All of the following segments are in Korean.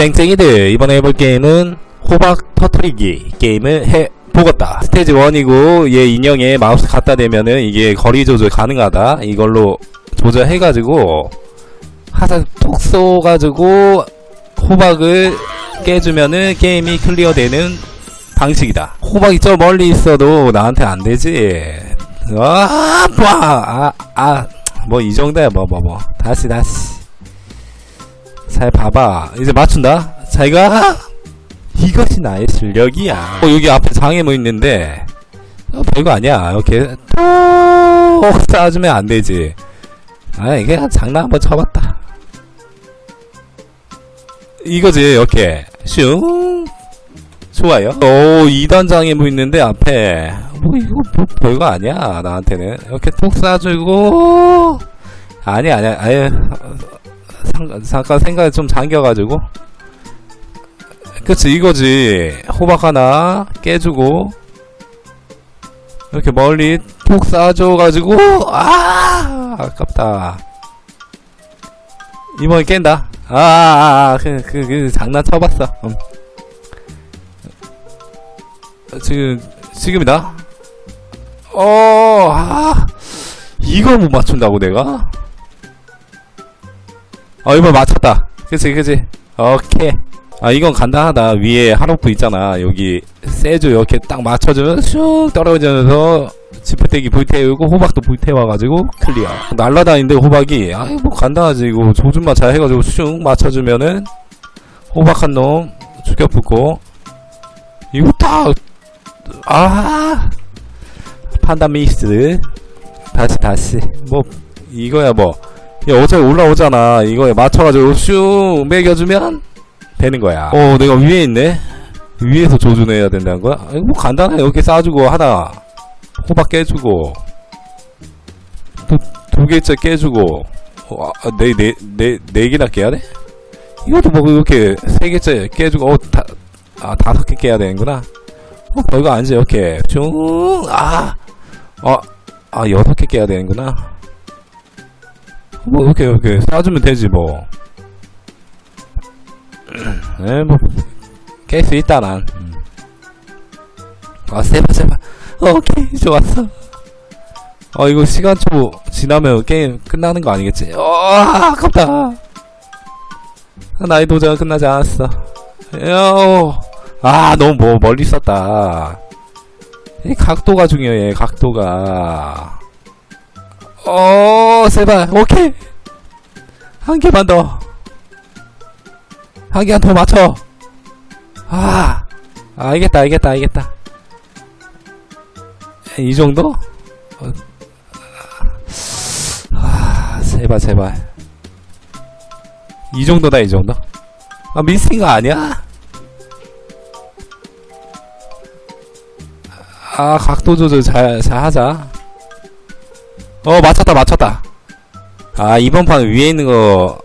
쨍쨍이들 이번에 해볼 게임은 호박 터트리기 게임을 해 보겠다. 스테이지 1이고 얘 인형에 마우스 갖다 대면은 이게 거리 조절 가능하다. 이걸로 조절해가지고 화살 톡 쏘가지고 호박을 깨주면은 게임이 클리어되는 방식이다. 호박이 저 멀리 있어도 나한테 안 되지. 아, 아, 아, 뭐 이 정도야. 뭐 뭐 뭐. 다시 다시 잘 봐봐. 이제 맞춘다. 자기가 이것이 나의 실력이야. 어, 여기 앞에 장애물 있는데 어, 별거 아니야. 이렇게 톡 쏴주면 안 되지. 아 이게 장난 한번 쳐봤다. 이거지 이렇게 슝 좋아요. 오 2단 장애물 있는데 앞에 뭐 이거 뭐 별거 아니야 나한테는 이렇게 톡 쏴주고 아니 아니야 아예 잠- 잠깐 생각이 좀 잠겨가지고. 그치 이거지. 호박 하나 깨주고. 이렇게 멀리 톡 쏴줘가지고 아 아깝다. 이번에 깬다. 아아아 그, 그, 그 장난 쳐봤어. 음. 지금 지금이다. 어아 이걸 못 맞춘다고 내가 어 이번 맞췄다. 그치 그치. 오케이. 아 이건 간단하다. 위에 하로프 있잖아. 여기 세주 이렇게 딱 맞춰주면 슉 떨어지면서 지프대기 불태우고 호박도 불태워가지고 클리어. 날라다니는데 호박이 아이 뭐 간단하지. 이거 조준만 잘 해가지고 슉 맞춰주면은 호박 한 놈 죽여 붙고. 이거 다아 판단 미스. 다시 다시. 뭐 이거야 뭐. 야, 어차피 올라오잖아. 이거에 맞춰가지고 슉 매겨주면 되는 거야. 어, 내가 위에 있네? 위에서 조준해야 된다는 거야? 아, 이거 뭐 간단해. 이렇게 쏴주고, 하나. 호박 깨주고. 두, 두 개째 깨주고. 어, 아, 네, 네, 네, 네 개나 깨야 돼? 이것도 뭐 이렇게 세 개째 깨주고, 어, 다, 아, 다섯 개 깨야 되는구나. 어, 별거 아니지, 이렇게. 쭉, 아, 어, 아, 여섯 개 깨야 되는구나. 뭐 이렇게 이렇게 쏴주면 되지 뭐. 에 뭐. 깰수 있다 난. 음. 아 세바 세바. 오케이 좋았어. 어 이거 시간 초 지나면 게임 끝나는 거 아니겠지? 어 아깝다. 나의 도전 끝나지 않았어. 요. 아 너무 뭐 멀리 썼다. 이 각도가 중요해 각도가. 어, 제발, 오케이. 한 개만 더. 한 개만 더 맞춰. 아, 알겠다, 알겠다, 알겠다. 이 정도? 어, 아, 제발, 제발. 이 정도다, 이 정도. 아, 미스인 거 아니야? 아, 각도 조절 잘, 잘 하자. 어 맞췄다 맞췄다. 아 이번 판 위에 있는 거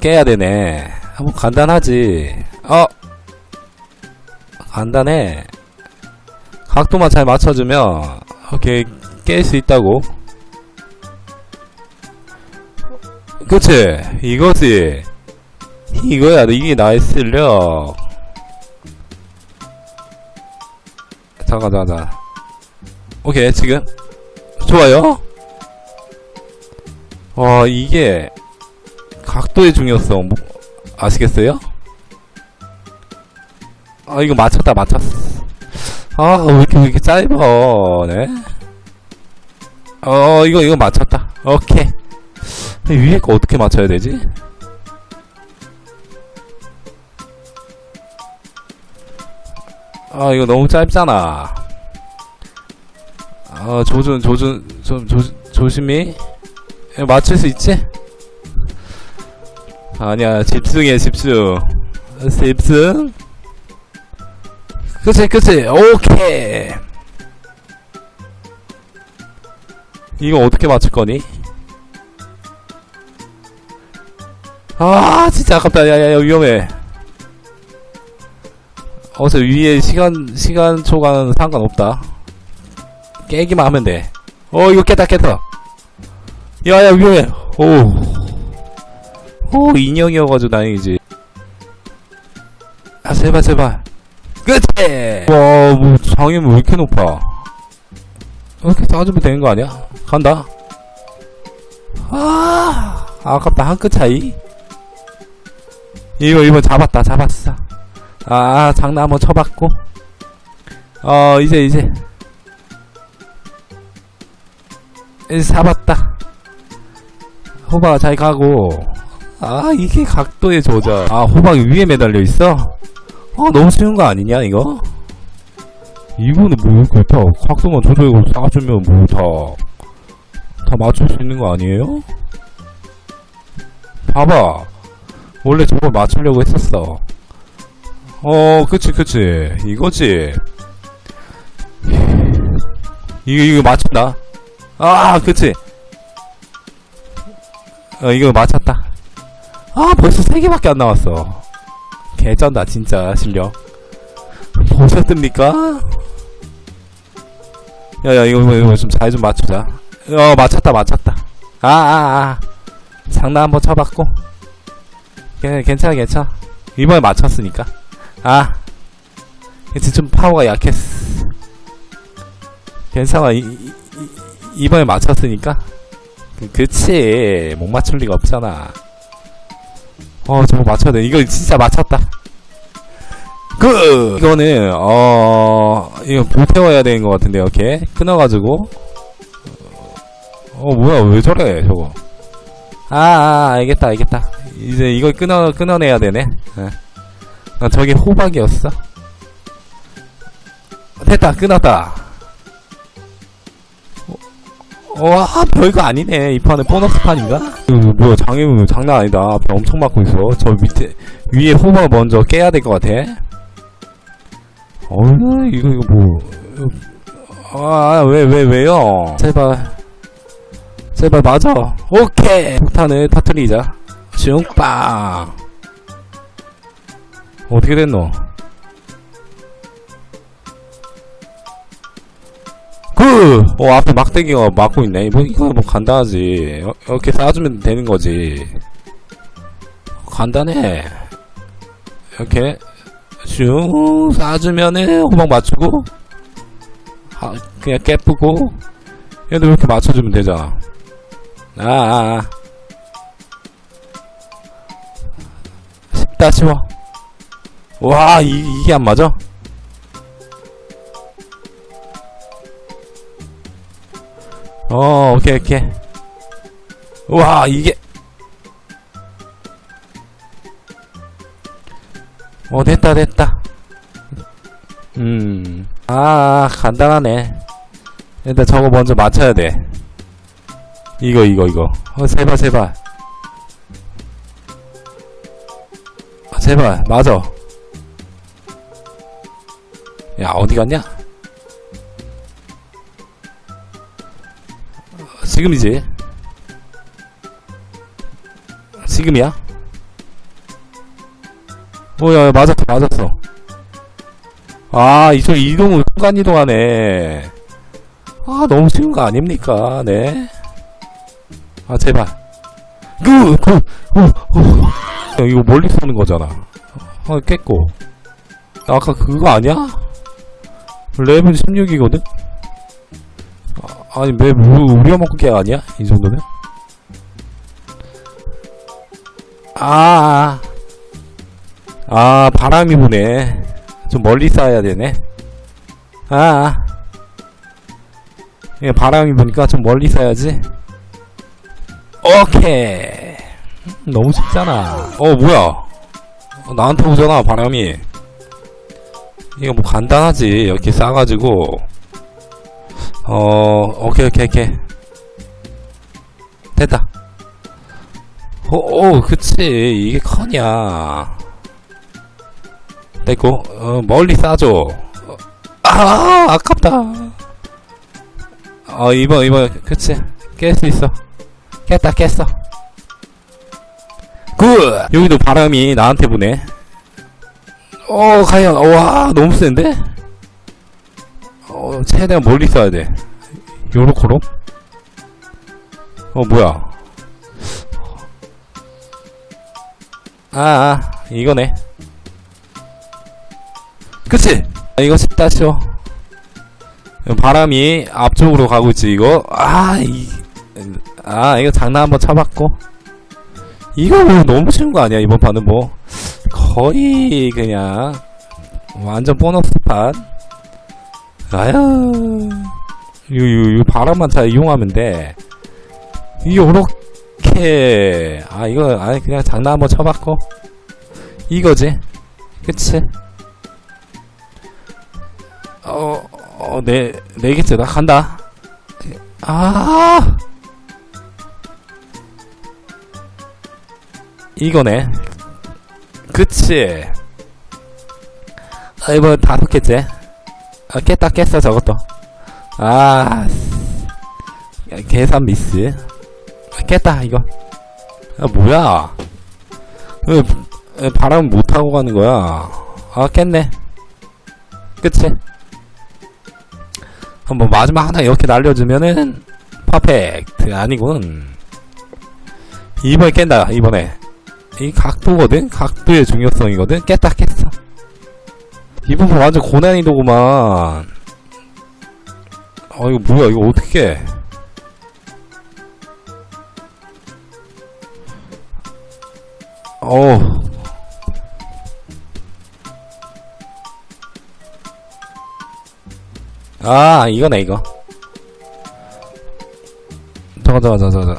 깨야 되네. 뭐 간단하지. 어! 간단해. 각도만 잘 맞춰주면 오케이 깰수 있다고. 그치? 이거지? 이거야 이게 나의 실력. 잠깐 잠깐 잠깐. 오케이 지금. 좋아요 와 이게 각도의 중요성 뭐, 아시겠어요? 아 이거 맞췄다 맞췄어 아왜 이렇게 왜 이렇게 짧아 네? 어 이거 이거 맞췄다 오케이 위에 거 어떻게 맞춰야 되지? 아 이거 너무 짧잖아 아 조준 조준 좀 조, 조심히 맞출 수 있지? 아니야 집중해 집중 집중 그치 그치 오케이 이거 어떻게 맞출 거니? 아 진짜 아깝다 야야야 위험해 어서 위에 시간 시간 초과는 상관없다 깨기만 하면 돼. 어, 이거 깼다, 깼다. 야, 야, 위험해. 오. 오, 인형이어가지고 다행이지. 아, 제발, 제발. 끝에! 와, 뭐, 장애물 왜 이렇게 높아? 이렇게 싸주면 되는 거 아니야? 간다. 아, 아깝다. 한 끗 차이. 이거, 이거 잡았다. 잡았어. 아, 장난 한번 쳐봤고. 어, 이제, 이제. 이제 잡았다. 호박아 잘 가고. 아, 이게 각도의 조절. 아, 호박이 위에 매달려 있어? 아, 너무 쉬운 거 아니냐, 이거? 이거는 뭐, 이렇게 다, 각도만 조절하고 쏴주면 뭐, 다, 다 맞출 수 있는 거 아니에요? 봐봐. 원래 저걸 맞추려고 했었어. 어, 그치, 그치. 이거지. 이거, 이거 맞춘다. 아, 그치. 어, 이거 맞췄다. 아, 벌써 3개밖에 안 나왔어. 개쩐다, 진짜, 실력. 보셨습니까? 야, 야, 이거, 이거, 이거 좀잘 좀 맞추자. 어, 맞췄다, 맞췄다. 아, 아, 아. 장난 한번 쳐봤고. 괜- 괜찮아, 괜찮아. 이번에 맞췄으니까. 아. 진짜 좀 파워가 약했어. 괜찮아, 이, 이, 이- 이번에 맞췄으니까. 그, 그치. 못 맞출 리가 없잖아. 어, 저거 맞춰야 돼. 이거 진짜 맞췄다. 그, 이거는, 어, 이거 불태워야 되는 것 같은데, 이렇게. 끊어가지고. 어, 뭐야, 왜 저래, 저거. 아, 아, 알겠다, 알겠다. 이제 이걸 끊어, 끊어내야 되네. 예. 아, 저게 호박이었어. 됐다, 끊었다. 와, 별거 아니네. 이 판은 보너스 판인가? 이거 뭐야, 장애물 장난 아니다. 앞에 엄청 막고 있어. 저 밑에, 위에 호박 먼저 깨야 될 것 같아. 어휴, 이거, 이거 뭐. 아, 왜, 왜, 왜요? 제발. 제발 맞아. 오케이! 폭탄을 터트리자. 슝빵! 어떻게 됐노? 그! 어, 앞에 막대기가 막고 있네. 뭐, 이거 뭐 간단하지. 어, 이렇게 쏴주면 되는 거지. 간단해. 이렇게, 슝, 쏴주면은 호박 맞추고, 아, 그냥 깨쁘고, 얘도 이렇게 맞춰주면 되잖아. 아, 아, 아. 쉽다, 쉬워. 와, 이, 이게 안 맞아? 어, 오케이, 오케이. 와, 이게. 어, 됐다, 됐다. 음. 아, 간단하네. 일단 저거 먼저 맞춰야 돼. 이거, 이거, 이거. 어, 제발, 제발. 아, 제발, 맞아. 야, 어디 갔냐? 지금이지. 지금이야? 어, 야, 야, 맞았어, 맞았어. 아, 이저 이동을 순간 이동하네. 아, 너무 쉬운 거 아닙니까? 네. 아, 제발. 어, 어. 야, 이거 멀리 쏘는 거잖아. 아, 깼고. 아까 그거 아니야? 레벨 16이거든? 아니 왜 뭐, 우리가 먹고 게 아니야? 이 정도면? 아, 아, 아 바람이 부네. 좀 멀리 쏴야 되네. 아, 아. 이게 바람이 부니까 좀 멀리 쏴야지. 오케이. 너무 쉽잖아. 어 뭐야? 어, 나한테 오잖아 바람이. 이거 뭐 간단하지 이렇게 쏴가지고. 어, 오케이, 오케이, 오케이. 됐다. 오, 오, 그치. 이게 커냐. 됐고, 어, 멀리. 어, 아, 아깝다. 어, 이번, 이번, 그치. 깰 수 있어. 깼다, 깼어. 굿! 여기도 바람이 나한테 부네. 어, 과연, 와, 너무 센데? 어, 최대한 멀리 쏴야 돼. 요렇게로? 어, 뭐야. 아, 아, 이거네. 그치? 아, 이거 쉽다 쉬워 바람이 앞쪽으로 가고 있지 이거 아, 이, 아 이거 장난 한번 쳐봤고 이거 뭐 너무 쉬운 거 아니야 이번 판은 뭐 거의 그냥 완전 보너스 판 아유 이, 이, 이 바람만 잘 이용하면 돼 요렇게 아 이거 아니 그냥 장난 한번 쳐봤고 이거지 그치 어, 어, 네, 네 개째, 나 간다. 아! 이거네. 그치. 아, 이번 다섯 개째. 아, 깼다, 깼어, 저것도. 아, 야, 계산 미스. 아, 깼다, 이거. 아, 뭐야. 왜, 왜 바람 못 타고 가는 거야. 아, 깼네. 그치? 한번 마지막 하나 이렇게 날려주면은 퍼펙트 아니군 이번에 깬다 이번에 이 각도거든 각도의 중요성이거든 깼다 깼어 판 완전 고난이도구만. 아 이거 뭐야 이거 어떻게 어우. 아 이거네 이거. 저거 저거 저거 저거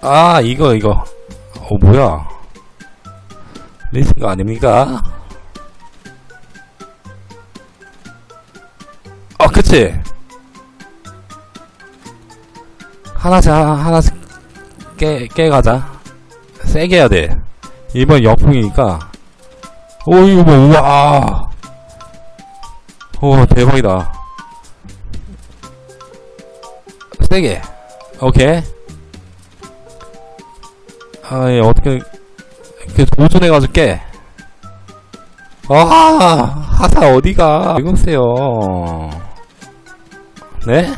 아 이거 이거. 어 뭐야. 리스가 아닙니까 어 그치? 하나씩 하- 하나씩 깨 깨가자. 세게 해야 돼. 이번 역풍이니까. 오 이거 뭐 우와! 오 대박이다. 세게. 오케이. 아 예 어떻게 이렇게 도전해가지고 깨. 아, 하사 어디가? 왜 그러세요? 네?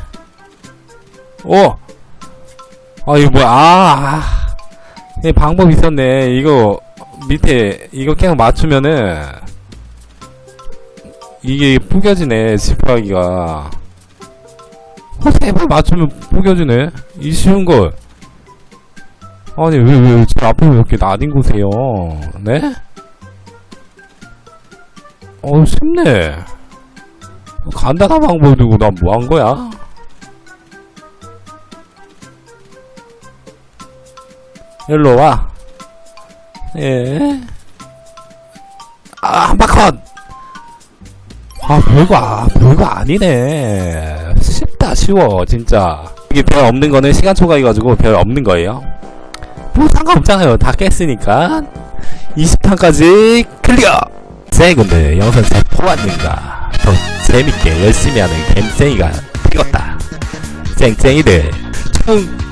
오! 아, 이거 뭐야, 아, 아. 이 방법 있었네. 이거, 밑에, 이거 그냥 맞추면은, 이게 뿌겨지네, 지푸라기가. 어, 제발 맞추면 뿌겨지네? 이 쉬운 걸. 아니, 왜, 왜, 제왜 이렇게 나뒹구세요? 네? 어, 쉽네. 간단한 방법 두고 난 뭐 한 거야? 일로 와. 예. 아, 한바컷! 아, 별거, 아, 별거 아니네. 쉽다, 쉬워, 진짜. 이게 별 없는 거는 시간 초과해가지고 별 없는 거예요. 뭐 상관없잖아요. 다 깼으니까. 20탄까지 클리어! 세군들 영상 잘 보았는가? 더 재밌게 열심히 하는 갬생이가 되었다. 쨍쨍이들 총